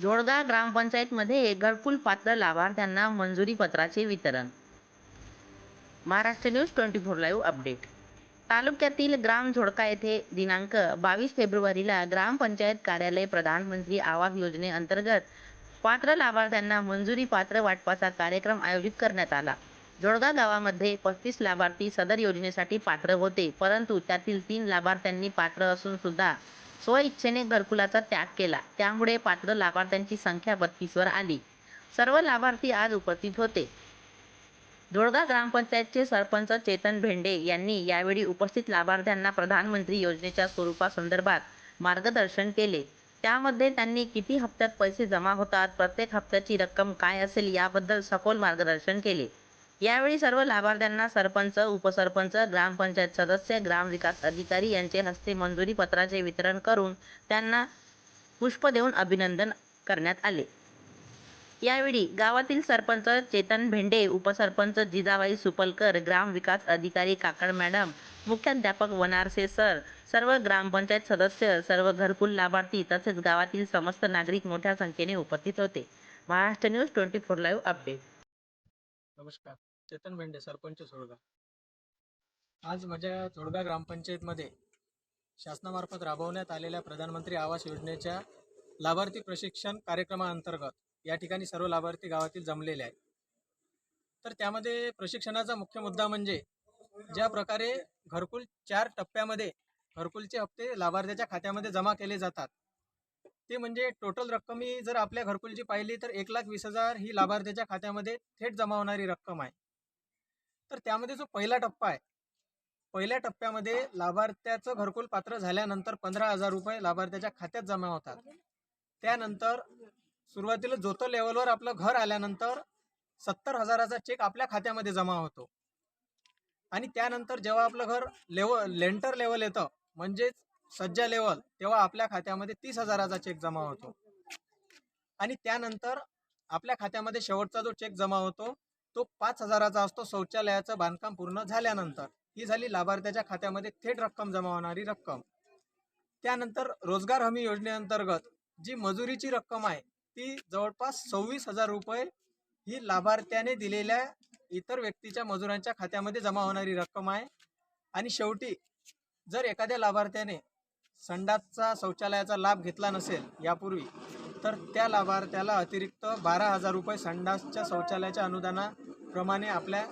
जोडगा ग्रामपंचायतमध्ये घरकुल पात्र लाभार्थ्यांना मंजुरी पत्राचे वितरण. Maharashtra news twenty four live update. तालुक्यातील ग्राम झोडका येथे दिनांक बावीस फेब्रुवारीला ग्रामपंचायत कार्यालय प्रधानमंत्री आवास योजनेअंतर्गत पात्र लाभार्थ्यांना मंजुरी पात्र वाटपाचा कार्यक्रम आयोजित करण्यात आला. जोडगा गावामध्ये पस्तीस लाभार्थी सदर योजनेसाठी पात्र होते परंतु त्यातील तीन लाभार्थ्यांनी पात्र असून सुद्धा स्वइच्छेने घरकुलाचा त्याग केला. त्यामुळे पात्र लाभार्थ्यांची संख्या बत्तीसवर आली. सर्व लाभार्थी आज उपस्थित होते. जोडगा ग्रामपंचायतचे सरपंच चेतन भेंडे यांनी यावेळी उपस्थित लाभार्थ्यांना प्रधानमंत्री योजनेच्या स्वरूपासंदर्भात मार्गदर्शन केले. त्यामध्ये त्यांनी किती हप्त्यात पैसे जमा होतात प्रत्येक हप्त्याची रक्कम काय असेल याबद्दल सखोल मार्गदर्शन केले. यावेळी सर्व लाभार्थ्यांना सरपंच उपसरपंच ग्रामपंचायत सदस्य ग्रामविकास अधिकारी यांचे हस्ते मंजुरी पत्राचे वितरण करून त्यांना पुष्प देऊन अभिनंदन करण्यात आले. यावेळी गावातील सरपंच चेतन भेंडे उपसरपंच जिजाबाई सुपलकर ग्रामविकास अधिकारी काकड मॅडम मुख्याध्यापक वनारसे सर सर्व ग्रामपंचायत सदस्य सर्व घरकुल लाभार्थी तसेच गावातील समस्त नागरिक मोठ्या संख्येने उपस्थित होते. Maharashtra news twenty four live update. नमस्कार. चेतन भेंडे सरपंच सोडगा. आज माझ्या जोडगा ग्रामपंचायतमध्ये शासनामार्फत राबवण्यात आलेल्या प्रधानमंत्री आवास योजनेच्या लाभार्थी प्रशिक्षण कार्यक्रमाअंतर्गत या ठिकाणी सर्व लाभार्थी गावातील जमलेले आहेत. तर त्यामध्ये प्रशिक्षणाचा मुख्य मुद्दा म्हणजे ज्या प्रकारे घरकुल चार टप्प्यामध्ये घरकुलचे हप्ते लाभार्थ्याच्या खात्यामध्ये जमा केले जातात ते म्हणजे टोटल रक्कम ही जर आपल्या घरकुलची पाहिली तर एक लाख वीस हजार ही लाभार्थ्याच्या खात्यामध्ये थेट जमा होणारी रक्कम आहे. तर त्यामध्ये जो पहिला टप्पा आहे पहिल्या टप्प्यामध्ये लाभार्थ्याचं घरकुल पात्र झाल्यानंतर पंधरा हजार रुपये लाभार्थ्याच्या खात्यात जमा होतात. त्यानंतर सुरुवातीला जोतो लेवलवर आपलं घर आल्यानंतर सत्तर हजाराचा चेक आपल्या खात्यामध्ये जमा होतो. आणि त्यानंतर जेव्हा आपलं घर लेवल लेंटर लेवल येतं म्हणजेच सज्जा लेवल तेव्हा आपल्या खात्यामध्ये तीस हजाराचा चेक जमा होतो. आणि त्यानंतर आपल्या खात्यामध्ये शेवटचा जो चेक जमा होतो तो पाच हजाराचा असतो. शौचालयाचं बांधकाम पूर्ण झाल्यानंतर ही झाली लाभार्थ्याच्या खात्यामध्ये थेट रक्कम जमा होणारी रक्कम. त्यानंतर रोजगार हमी योजनेअंतर्गत जी मजुरीची रक्कम आहे ती जवळपास सव्वीस हजार रुपये ही लाभार्थ्याने दिलेल्या इतर व्यक्तीच्या मजुरांच्या खात्यामध्ये जमा होणारी रक्कम आहे. आणि शेवटी जर एखाद्या लाभार्थ्याने संडासचा शौचालयाचा लाभ घेतला नसेल यापूर्वी तर त्या लाभार्थ्याला अतिरिक्त बारा हजार रुपये संडासच्या शौचालयाच्या अनुदानाप्रमाणे आपल्या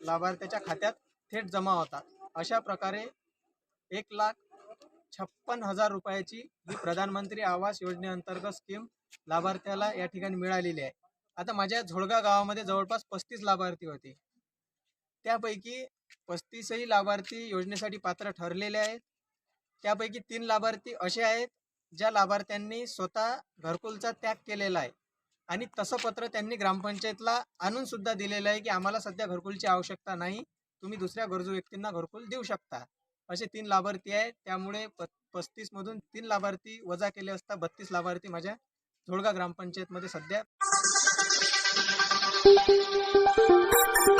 लाभार्थ्याच्या खात्यात थेट जमा होतात. अशा प्रकारे एक लाख छप्पन हजार रुपयाची ही प्रधानमंत्री आवास योजनेअंतर्गत स्कीम लाभार्थ्याला या ठिकाणी मिळालेली आहे. आता माझ्या झोळगा गावामध्ये जवळपास पस्तीस लाभार्थी होते. त्यापैकी पस्तीसही लाभार्थी योजनेसाठी पात्र ठरलेले आहेत. त्यापैकी तीन लाभार्थी असे आहेत ज्या लाभार्थ्यांनी स्वतः घरकुलचा त्याग केलेला आहे आणि तसं पत्र त्यांनी ग्रामपंचायतला आणून सुद्धा दिलेलं आहे की आम्हाला सध्या घरकुलची आवश्यकता नाही. तुम्ही दुसऱ्या गरजू व्यक्तींना घरकुल देऊ शकता. असे तीन लाभार्थी आहेत. त्यामुळे प पस्तीसमधून तीन लाभार्थी वजा केले असता बत्तीस लाभार्थी माझ्या झोळगा ग्रामपंचायतमध्ये सध्या